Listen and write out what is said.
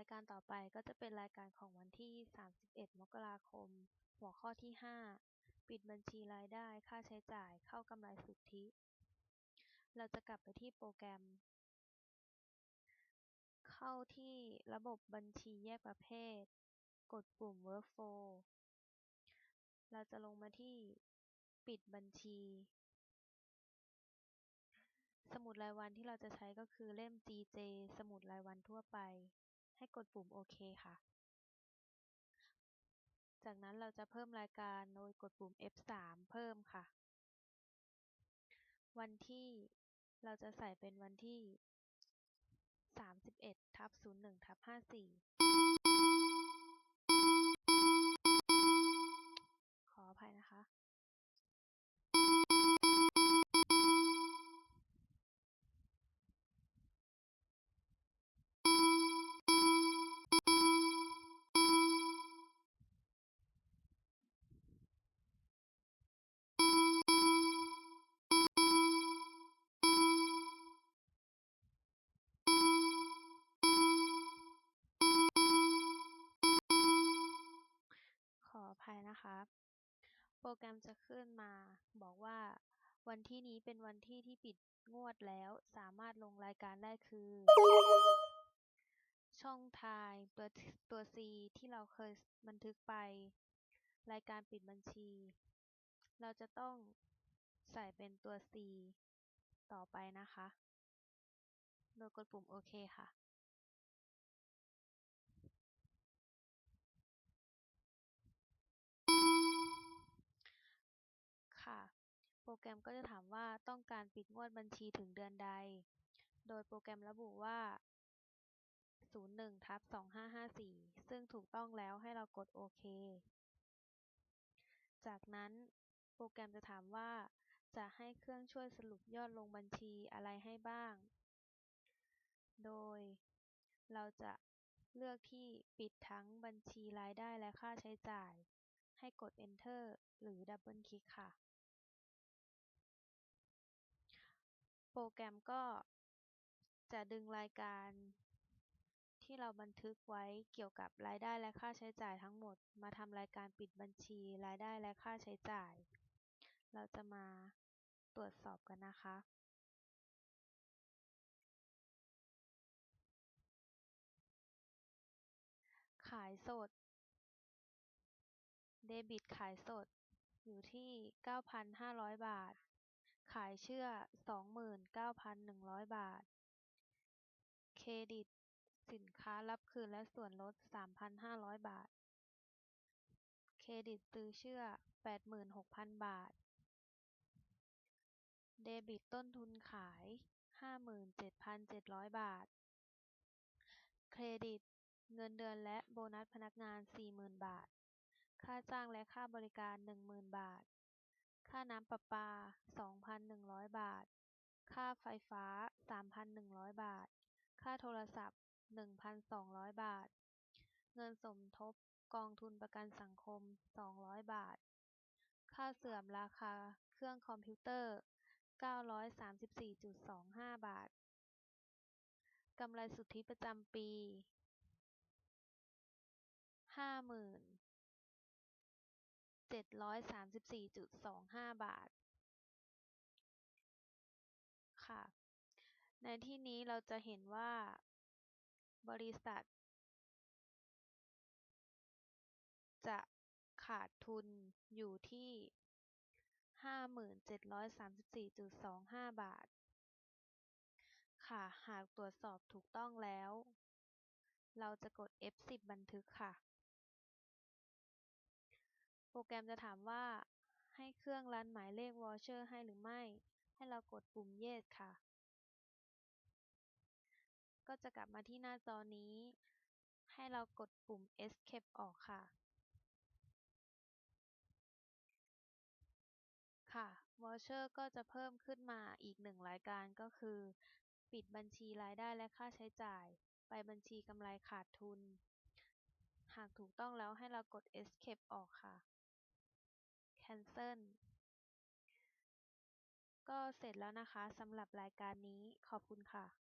ายการต่อไปก็จะเป็นรายการของวันที่ 31 มกราคม หัวข้อที่ 5 ปิดบัญชีรายได้ ค่าใช้จ่าย เข้ากำไรสุทธิ เราจะกลับไปที่โปรแกรม เข้าที่ระบบบัญชีแยกประเภท กดปุ่ม Workflow เราจะลงมาที่ปิดบัญชี สมุดรายวันที่เราจะใช้ก็คือเล่ม GJ สมุดรายวันทั่วไป ให้กดปุ่มโอเคค่ะ จากนั้นเราจะเพิ่มรายการโดยกดปุ่ม F3 เพิ่มค่ะ วันที่เราจะใส่เป็นวันที่ 31ทับ01ทับ54 โปรแกรมจะขึ้นมาบอกว่า วันที่นี้เป็นวันที่ที่ปิดงวดแล้ว สามารถลงรายการได้คือ ช่องทายตัวตัว C ที่เราเคยบันทึกไป รายการปิดบัญชี เราจะต้องใส่เป็นตัว C ต่อไปนะคะ โดยกดปุ่มโอเคค่ะค่ะ โปร แกรมก็จะถามว่าต้องการปิดงวดบัญชีถึงเดือนใด โดยโปรแกรมระบุว่า 01ทับ2554 ซึ่งถูกต้องแล้วให้เรากดโอเค จากนั้นโปรแกรมจะถามว่า จะให้เครื่องช่วยสรุปยอดลงบัญชีอะไรให้บ้าง โดยเราจะเลือกที่ปิดทั้งบัญชีรายได้และค่าใช้จ่าย ให้กด Enter หรือดับเบิลคลิกค่ะ โปรแกรมก็จะดึงรายการที่เราบันทึกไว้เกี่ยวกับรายได้และค่าใช้จ่ายทั้งหมด มาทำรายการปิดบัญชีรายได้และค่าใช้จ่าย เราจะมาตรวจสอบกันนะคะ ขายสด เดบิตขายสดอยู่ที่ 9,500 บาท ขายเชื่อ29,100บาท เครดิตสินค้ารับคืนและส่วนลด3,500บาท เครดิตซื้อเชื่อ86,000บาท เดบิตต้นทุนขาย57,700บาท เครดิตเงินเดือนและโบนัสพนักงาน40,000บาท ค่าจ้างและค่าบริการ10,000บาท ค่าน้ำประปา2,100บาท ค่าไฟฟ้า3,100บาท ค่าโทรศัพท์1,200บาท เงินสมทบกองทุนประกันสังคม200บาท ค่าเสื่อมราคาเครื่องคอมพิวเตอร์934.25บาท กำไรสุทธิประจำปี เจ็ดร้อยสามสิบสี่จุดสองห้าบาทค่ะ ในที่นี้เราจะเห็นว่า บริษัท จะขาดทุนอยู่ที่ห้าหมื่นเจ็ดร้อยสามสิบสี่จุดสองห้าบาท ค่ะ หากตรวจสอบถูกต้องแล้ว เราจะกด F10 บันทึกค่ะ โปรแกรมจะถามว่าให้เครื่องรันหมายเลขวอเชอร์ให้หรือไม่ ให้เรากดปุ่ม Yes ค่ะ ก็จะกลับมาที่หน้าจอนี้ ให้เรากดปุ่ม Escape ออกค่ะ ค่ะวอเชอร์ก็จะเพิ่มขึ้นมาอีกหนึ่งรายการก็คือ ปิดบัญชีรายได้และค่าใช้จ่าย ไปบัญชีกำไรขาดทุน หากถูกต้องแล้วให้เรากด Escape ออกค่ะ Cancel ก็เสร็จแล้วนะคะสำหรับรายการนี้ ขอบคุณค่ะ